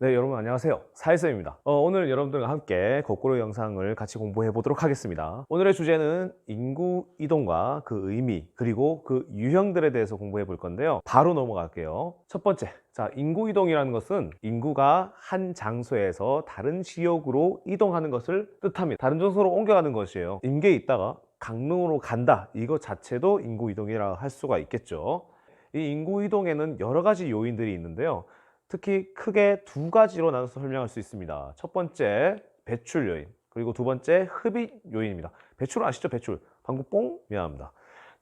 네, 여러분 안녕하세요. 사회쌤입니다. 어, 오늘 여러분들과 함께 거꾸로 영상을 같이 공부해 보도록 하겠습니다. 오늘의 주제는 인구 이동과 그 의미, 그리고 그 유형들에 대해서 공부해 볼 건데요. 바로 넘어갈게요. 첫 번째. 자, 인구 이동이라는 것은 인구가 한 장소에서 다른 지역으로 이동하는 것을 뜻합니다. 다른 장소로 옮겨가는 것이에요. 임계에 있다가 강릉으로 간다. 이것 자체도 인구 이동이라 할 수가 있겠죠. 이 인구 이동에는 여러 가지 요인들이 있는데요. 특히 크게 두 가지로 나눠서 설명할 수 있습니다. 첫 번째 배출 요인, 그리고 두 번째 흡입 요인입니다. 배출 아시죠? 배출. 방금 뽕? 미안합니다.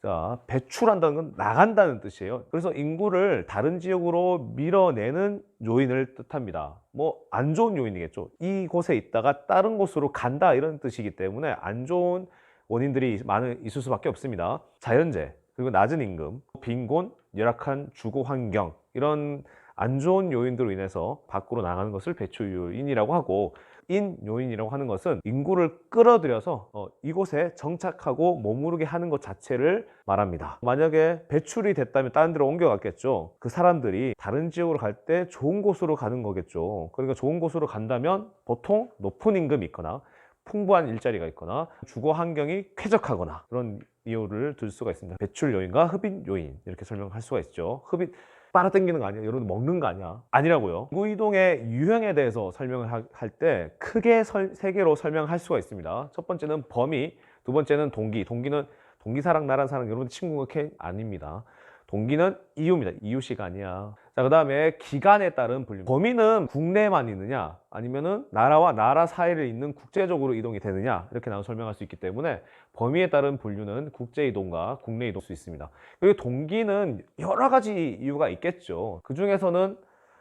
자, 배출한다는 건 나간다는 뜻이에요. 그래서 인구를 다른 지역으로 밀어내는 요인을 뜻합니다. 뭐 안 좋은 요인이겠죠. 이곳에 있다가 다른 곳으로 간다 이런 뜻이기 때문에 안 좋은 원인들이 많은 있을 수밖에 없습니다. 자연재, 그리고 낮은 임금, 빈곤, 열악한 주거 환경 이런 안 좋은 요인들로 인해서 밖으로 나가는 것을 배출 요인이라고 하고 인 요인이라고 하는 것은 인구를 끌어들여서 어, 이곳에 정착하고 머무르게 하는 것 자체를 말합니다. 만약에 배출이 됐다면 다른 데로 옮겨갔겠죠. 그 사람들이 다른 지역으로 갈 때 좋은 곳으로 가는 거겠죠. 그러니까 좋은 곳으로 간다면 보통 높은 임금이 있거나 풍부한 일자리가 있거나 주거 환경이 쾌적하거나 그런 이유를 들 수가 있습니다. 배출 요인과 흡입 요인 이렇게 설명할 수가 있죠. 흡입 빨아당기는 거 아니야? 여러분 먹는 거 아니야? 아니라고요. 인구 이동의 유형에 대해서 설명을 할 때 크게 설- 세 개로 설명할 수가 있습니다. 첫 번째는 범위, 두 번째는 동기. 동기는 동기 사랑 나란 사랑 여러분 친구가 캐 아닙니다. 동기는 이유입니다. 이유식 아니야. 자, 그 다음에 기간에 따른 분류. 범위는 국내만 있느냐, 아니면은 나라와 나라 사이를 잇는 국제적으로 이동이 되느냐, 이렇게 나눠 설명할 수 있기 때문에 범위에 따른 분류는 국제 이동과 국내 이동일 수 있습니다. 그리고 동기는 여러 가지 이유가 있겠죠. 그 중에서는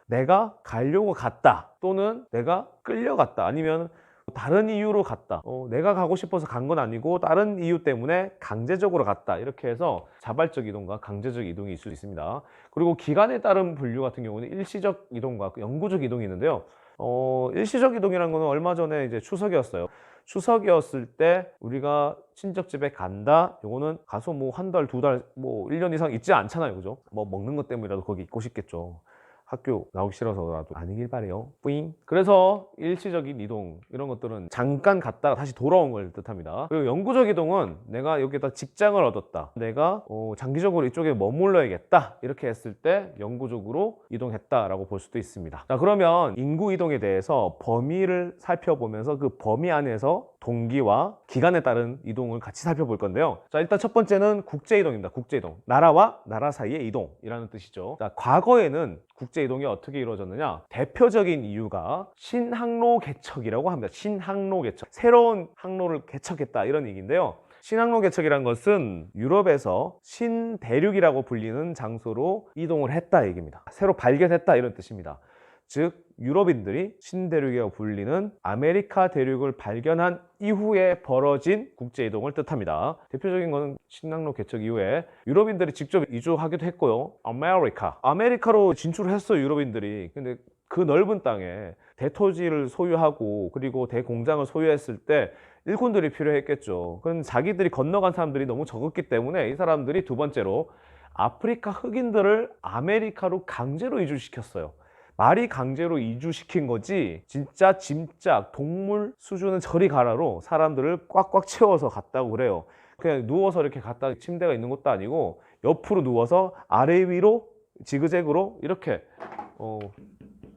내가 가려고 갔다, 또는 내가 끌려갔다, 아니면 다른 이유로 갔다. 어, 내가 가고 싶어서 간 건 아니고 다른 이유 때문에 강제적으로 갔다. 이렇게 해서 자발적 이동과 강제적 이동이 있을 수 있습니다. 그리고 기간에 따른 분류 같은 경우는 일시적 이동과 영구적 이동이 있는데요. 어, 일시적 이동이라는 거는 얼마 전에 이제 추석이었어요. 추석이었을 때 우리가 친척 집에 간다. 요거는 가서 뭐 한 달, 두 달, 뭐 1년 이상 있지 않잖아요. 그죠? 뭐 먹는 것 때문이라도 거기 있고 싶겠죠. 학교 나오기 싫어서라도 아니길 바래요. 뿌잉. 그래서 일시적인 이동 이런 것들은 잠깐 갔다가 다시 돌아온 걸 뜻합니다. 그리고 영구적 이동은 내가 여기다 직장을 얻었다. 내가 어, 장기적으로 이쪽에 머물러야겠다. 이렇게 했을 때 영구적으로 이동했다라고 볼 수도 있습니다. 자, 그러면 인구 이동에 대해서 범위를 살펴보면서 그 범위 안에서 동기와 기간에 따른 이동을 같이 살펴볼 건데요. 자, 일단 첫 번째는 국제 이동입니다. 국제 이동. 나라와 나라 사이의 이동이라는 뜻이죠. 자, 과거에는 국제 이동이 어떻게 이루어졌느냐? 대표적인 이유가 신항로 개척이라고 합니다. 신항로 개척. 새로운 항로를 개척했다 이런 얘기인데요. 신항로 개척이란 것은 유럽에서 신대륙이라고 불리는 장소로 이동을 했다 얘기입니다. 새로 발견했다 이런 뜻입니다. 즉 유럽인들이 신대륙이라고 불리는 아메리카 대륙을 발견한 이후에 벌어진 국제 이동을 뜻합니다. 대표적인 것은 신항로 개척 이후에 유럽인들이 직접 이주하기도 했고요. 아메리카, 아메리카로 진출을 했어요 유럽인들이. 근데 그 넓은 땅에 대토지를 소유하고 그리고 대공장을 소유했을 때 일꾼들이 필요했겠죠. 그럼 자기들이 건너간 사람들이 너무 적었기 때문에 이 사람들이 두 번째로 아프리카 흑인들을 아메리카로 강제로 이주시켰어요. 말이 강제로 이주시킨 거지 진짜 짐짝 동물 수준은 저리 가라로 사람들을 꽉꽉 채워서 갔다고 그래요. 그냥 누워서 이렇게 갔다 침대가 있는 것도 아니고 옆으로 누워서 아래 위로 지그재그로 이렇게 어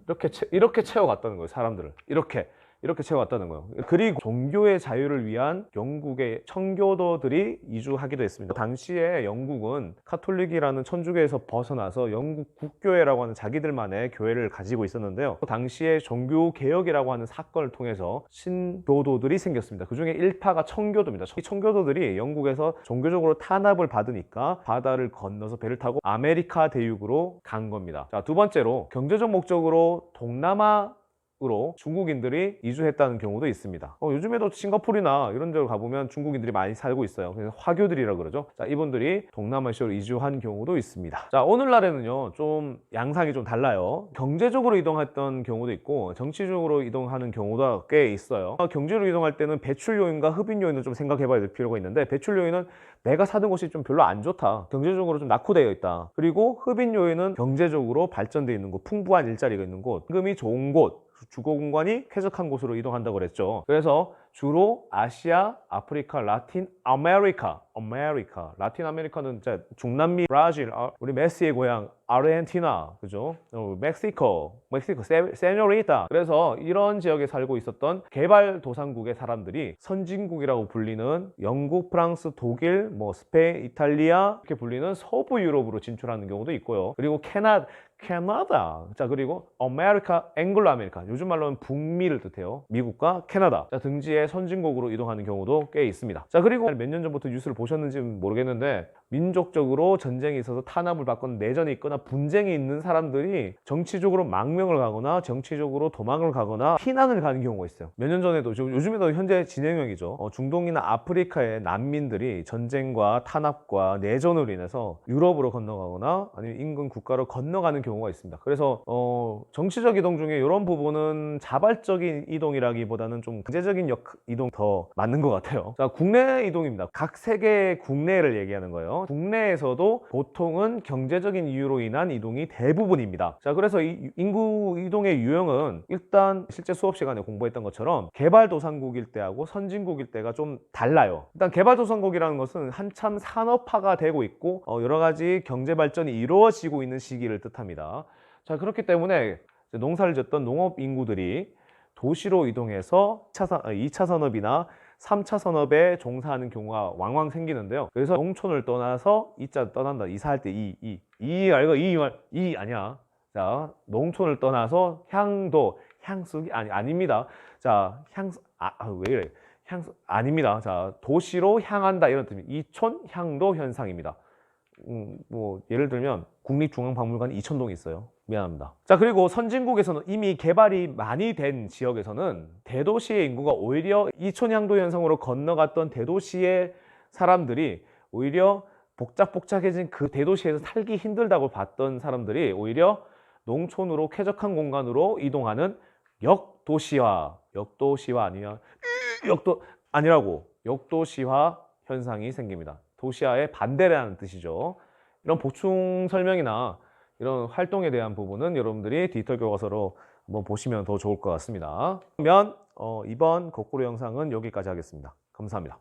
이렇게 채, 이렇게 채워갔다는 거예요 사람들을 이렇게 이렇게 채워갔다는 거예요. 그리고 종교의 자유를 위한 영국의 청교도들이 이주하기도 했습니다. 당시에 영국은 카톨릭이라는 천주교에서 벗어나서 영국 국교회라고 하는 자기들만의 교회를 가지고 있었는데요. 당시에 종교 개혁이라고 하는 사건을 통해서 신교도들이 생겼습니다. 그 중에 일파가 청교도입니다. 이 청교도들이 영국에서 종교적으로 탄압을 받으니까 바다를 건너서 배를 타고 아메리카 대륙으로 간 겁니다. 자, 두 번째로 경제적 목적으로 동남아 으로 중국인들이 이주했다는 경우도 있습니다. 어, 요즘에도 싱가포르나 이런 데로 가보면 중국인들이 많이 살고 있어요. 그래서 화교들이라 그러죠. 자, 이분들이 동남아시아로 이주한 경우도 있습니다. 자, 오늘날에는요, 좀 양상이 좀 달라요. 경제적으로 이동했던 경우도 있고, 정치적으로 이동하는 경우도 꽤 있어요. 어, 경제로 이동할 때는 배출 요인과 흡입 요인을 좀 생각해 봐야 될 필요가 있는데, 배출 요인은 내가 사는 곳이 좀 별로 안 좋다. 경제적으로 좀 낙후되어 있다. 그리고 흡인 요인은 경제적으로 발전되어 있는 곳, 풍부한 일자리가 있는 곳, 임금이 좋은 곳, 주거 공간이 쾌적한 곳으로 이동한다고 그랬죠. 그래서 주로 아시아, 아프리카, 라틴 아메리카, 아메리카, 라틴 아메리카는 진짜 중남미, 브라질, 아, 우리 메시의 고향 아르헨티나, 그죠? 어, 멕시코, 멕시코, 세, 세뇨리타. 그래서 이런 지역에 살고 있었던 개발도상국의 사람들이 선진국이라고 불리는 영국, 프랑스, 독일, 뭐 스페인, 이탈리아 이렇게 불리는 서부 유럽으로 진출하는 경우도 있고요. 그리고 캐나 캐나다. 자, 그리고 아메리카, 앵글로 아메리카. 요즘 말로는 북미를 뜻해요. 미국과 캐나다. 자, 등지의 선진국으로 이동하는 경우도 꽤 있습니다. 자, 그리고 몇 년 전부터 뉴스를 보셨는지는 모르겠는데 민족적으로 전쟁이 있어서 탄압을 받거나 내전이 있거나 분쟁이 있는 사람들이 정치적으로 망명을 가거나 정치적으로 도망을 가거나 피난을 가는 경우가 있어요. 몇 년 전에도 지금 요즘에도 현재 진행형이죠. 어, 중동이나 아프리카의 난민들이 전쟁과 탄압과 내전으로 인해서 유럽으로 건너가거나 아니면 인근 국가로 건너가는 경우가 있습니다. 그래서 어, 정치적 이동 중에 이런 부분은 자발적인 이동이라기보다는 좀 경제적인 역 이동 더 맞는 것 같아요. 자, 국내 이동입니다. 각 세계의 국내를 얘기하는 거예요. 국내에서도 보통은 경제적인 이유로 인한 이동이 대부분입니다. 자, 그래서 이 인구 이동의 유형은 일단 실제 수업 시간에 공부했던 것처럼 개발도상국일 때하고 선진국일 때가 좀 달라요. 일단 개발도상국이라는 것은 한참 산업화가 되고 있고 어, 여러 가지 경제 발전이 이루어지고 있는 시기를 뜻합니다. 자, 그렇기 때문에 농사를 짓던 농업 인구들이 도시로 이동해서 2차 산업이나 3차 산업에 종사하는 경우가 왕왕 생기는데요. 그래서 농촌을 떠나서 이자 떠난다. 이사할 때 이, 이, 이 알고 이 말, 이 아니야. 자, 농촌을 떠나서 향도, 향수기 아니 아닙니다. 자, 향수 아, 아, 왜 이래? 향수 아닙니다. 자, 도시로 향한다 이런 뜻입니다. 이촌 향도 현상입니다. 음, 뭐 예를 들면 국립중앙박물관 이천동에 있어요. 미안합니다. 자 그리고 선진국에서는 이미 개발이 많이 된 지역에서는 대도시의 인구가 오히려 이촌향도 현상으로 건너갔던 대도시의 사람들이 오히려 복잡복잡해진 그 대도시에서 살기 힘들다고 봤던 사람들이 오히려 농촌으로 쾌적한 공간으로 이동하는 역도시화, 역도시화 아니면 역도 아니라고 역도시화 현상이 생깁니다. 도시화의 반대라는 뜻이죠. 이런 보충 설명이나 이런 활동에 대한 부분은 여러분들이 디지털 교과서로 한번 보시면 더 좋을 것 같습니다. 그러면 어, 이번 거꾸로 영상은 여기까지 하겠습니다. 감사합니다.